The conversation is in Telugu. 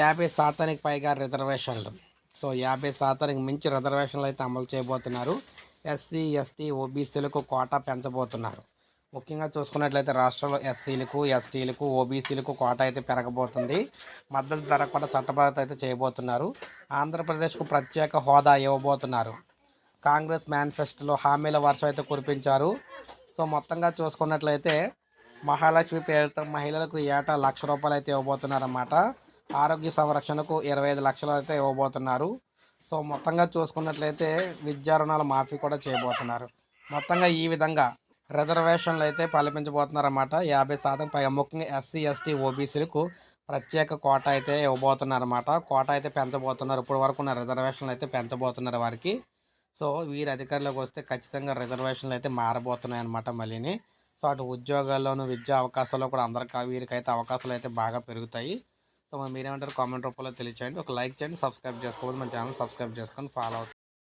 యాభై శాతానికి పైగా రిజర్వేషన్లు. సో యాభై శాతానికి మించి రిజర్వేషన్లు అయితే అమలు చేయబోతున్నారు. ఎస్సీ ఎస్టీ ఓబీసీలకు కోటా పెంచబోతున్నారు. ముఖ్యంగా చూసుకున్నట్లయితే రాష్ట్రంలో ఎస్సీలకు ఎస్టీలకు ఓబీసీలకు కోటా అయితే పెరగబోతుంది. మద్దతు ధర కూడా చట్టబద్ధత అయితే చేయబోతున్నారు. ఆంధ్రప్రదేశ్కు ప్రత్యేక హోదా ఇవ్వబోతున్నారు. కాంగ్రెస్ మేనిఫెస్టోలో హామీల వర్షం అయితే కురిపించారు. సో మొత్తంగా చూసుకున్నట్లయితే మహాలక్ష్మి పేరుతో మహిళలకు ఏటా లక్ష రూపాయలు అయితే ఇవ్వబోతున్నారన్నమాట. ఆరోగ్య సంరక్షణకు ఇరవై ఐదు లక్షలు అయితే ఇవ్వబోతున్నారు. సో మొత్తంగా చూసుకున్నట్లయితే విద్యా రుణాల మాఫీ కూడా చేయబోతున్నారు. మొత్తంగా ఈ విధంగా రిజర్వేషన్లు అయితే పలిపించబోతున్నారన్నమాట యాభై శాతం పైగా ముఖ్యంగా ఎస్సీ ఎస్టీ ఓబీసీలకు ప్రత్యేక కోట అయితే ఇవ్వబోతున్నారన్నమాట. కోట అయితే పెంచబోతున్నారు. ఇప్పటి వరకు ఉన్న రిజర్వేషన్లు అయితే పెంచబోతున్నారు వారికి. సో వీరి అధికారంలోకి వస్తే ఖచ్చితంగా రిజర్వేషన్లు అయితే మారబోతున్నాయి అన్నమాట మళ్ళీని. సో అటు ఉద్యోగాల్లోనూ విద్యా అవకాశాల్లో కూడా అందరికీ వీరికైతే అవకాశాలు అయితే బాగా పెరుగుతాయి. సో మరి మీరేమంటారు? కామెంట్ రూపంలో తెలియచేయండి. ఒక లైక్ చేయండి సబ్స్క్రైబ్ చేసుకోవాలి మన ఛానల్ సబ్స్క్రైబ్ చేసుకొని ఫాలో అవుతుంది